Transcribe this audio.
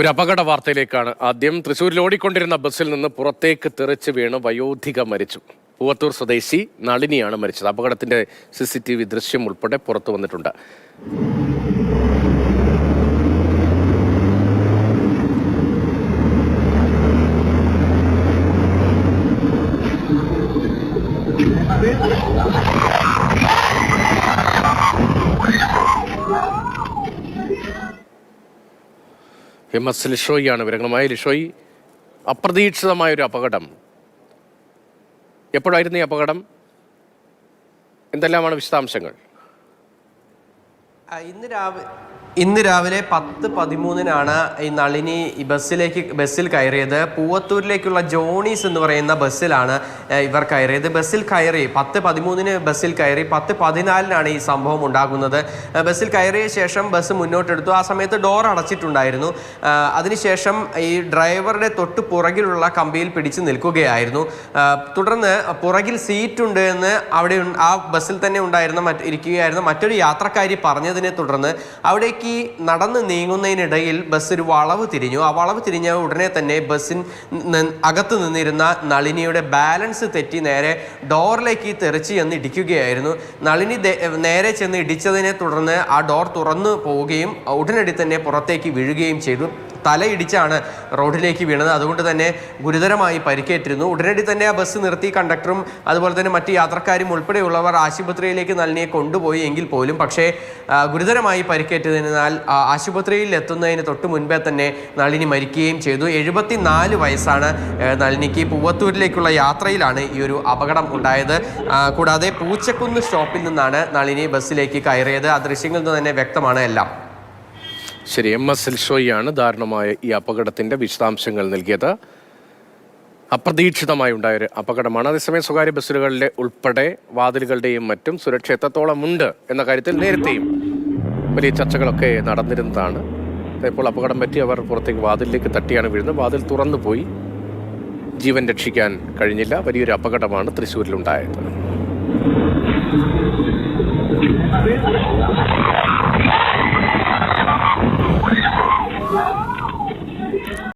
ഒരു അപകട വാർത്തയിലേക്കാണ്. ആദ്യം തൃശ്ശൂരിൽ ഓടിക്കൊണ്ടിരുന്ന ബസ്സിൽ നിന്ന് പുറത്തേക്ക് തെറിച്ച് വീണ് വയോധിക മരിച്ചു. പൂവത്തൂർ സ്വദേശി നളിനിയാണ് മരിച്ചത്. അപകടത്തിന്റെ സി സി ടി വി ദൃശ്യം ഉൾപ്പെടെ പുറത്തു വന്നിട്ടുണ്ട്. എസ് ലിഷോയിയാണ് വിവരങ്ങളുമായി. ലിഷോയി അപ്രതീക്ഷിതമായ ഒരു അപകടം. എപ്പോഴായിരുന്നു ഈ അപകടം? എന്തെല്ലാമാണ് വിശദാംശങ്ങൾ? ഇന്ന് രാവിലെ ഇന്ന് രാവിലെ പത്ത് പതിമൂന്നിനാണ് ഈ നളിനി ബസ്സിലേക്ക് ബസ്സിൽ കയറിയത്. പൂവത്തൂരിലേക്കുള്ള ജോണീസ് എന്ന് പറയുന്ന ബസ്സിലാണ് ഇവർ കയറിയത്. ബസ്സിൽ കയറി പത്ത് പതിമൂന്നിന് ബസ്സിൽ കയറി പത്ത് പതിനാലിനാണ് ഈ സംഭവം ഉണ്ടാകുന്നത്. ബസ്സിൽ കയറിയ ശേഷം ബസ് മുന്നോട്ടെടുത്തു. ആ സമയത്ത് ഡോർ അടച്ചിട്ടുണ്ടായിരുന്നു. അതിനുശേഷം ഈ ഡ്രൈവറുടെ തൊട്ട് പുറകിലുള്ള കമ്പിയിൽ പിടിച്ചു നിൽക്കുകയായിരുന്നു. തുടർന്ന് പുറകിൽ സീറ്റുണ്ട് എന്ന് അവിടെ ആ ബസ്സിൽ തന്നെ ഉണ്ടായിരുന്ന മറ്റ് ഇരിക്കുകയായിരുന്ന മറ്റൊരു യാത്രക്കാരി പറഞ്ഞതിനെ തുടർന്ന് അവിടേക്ക് നടന്ന് നീങ്ങുന്നതിനിടയിൽ ബസ് ഒരു വളവ് തിരിഞ്ഞു. ആ വളവ് തിരിഞ്ഞ ഉടനെ തന്നെ ബസ്സിൻ അകത്ത് നിന്നിരുന്ന നളിനിയുടെ ബാലൻസ് തെറ്റി നേരെ ഡോറിലേക്ക് തെറിച്ച് ചെന്ന് ഇടിക്കുകയായിരുന്നു. നളിനി നേരെ ചെന്ന് ഇടിച്ചതിനെ തുടർന്ന് ആ ഡോർ തുറന്നു പോവുകയും ഉടനടി തന്നെ പുറത്തേക്ക് വീഴുകയും ചെയ്തു. തലയിടിച്ചാണ് റോഡിലേക്ക് വീണത്. അതുകൊണ്ട് തന്നെ ഗുരുതരമായി പരിക്കേറ്റിരുന്നു. ഉടനടി തന്നെ ആ ബസ് നിർത്തി കണ്ടക്ടറും അതുപോലെ തന്നെ മറ്റ് യാത്രക്കാരും ഉൾപ്പെടെയുള്ളവർ ആശുപത്രിയിലേക്ക് നളിനിയെ കൊണ്ടുപോയി എങ്കിൽ പോലും. പക്ഷേ ഗുരുതരമായി പരിക്കേറ്റതിനാൽ ആശുപത്രിയിൽ എത്തുന്നതിന് തൊട്ട് മുൻപേ തന്നെ നളിനി മരിക്കുകയും ചെയ്തു. എഴുപത്തിനാല് വയസ്സാണ് നളിനിക്ക്. പൂവത്തൂരിലേക്കുള്ള യാത്രയിലാണ് ഈ ഒരു അപകടം ഉണ്ടായത്. കൂടാതെ പൂച്ചക്കുന്ന് സ്റ്റോപ്പിൽ നിന്നാണ് നളിനി ബസ്സിലേക്ക് കയറിയത്. ആ ദൃശ്യങ്ങളിൽ നിന്ന് തന്നെ വ്യക്തമാണ് എല്ലാം. ശരി എം എസ് എൽഷോയിയാണ് ദാരുണമായ ഈ അപകടത്തിന്റെ വിശദാംശങ്ങൾ നൽകിയത്. അപ്രതീക്ഷിതമായി ഉണ്ടായ ഒരു അപകടമാണ്. അതേസമയം സ്വകാര്യ ബസ്സുകളിലെ ഉൾപ്പെടെ വാതിലുകളുടെയും മറ്റും സുരക്ഷ എത്രത്തോളം ഉണ്ട് എന്ന കാര്യത്തിൽ നേരത്തെയും വലിയ ചർച്ചകളൊക്കെ നടന്നിരുന്നതാണ്. ഇപ്പോൾ അപകടം പറ്റി അവർ പുറത്തേക്ക് വാതിലിലേക്ക് തട്ടിയാണ് വീഴുന്നത്. വാതിൽ തുറന്നു പോയി ജീവൻ രക്ഷിക്കാൻ കഴിഞ്ഞില്ല. വലിയൊരു അപകടമാണ് തൃശ്ശൂരിലുണ്ടായത്.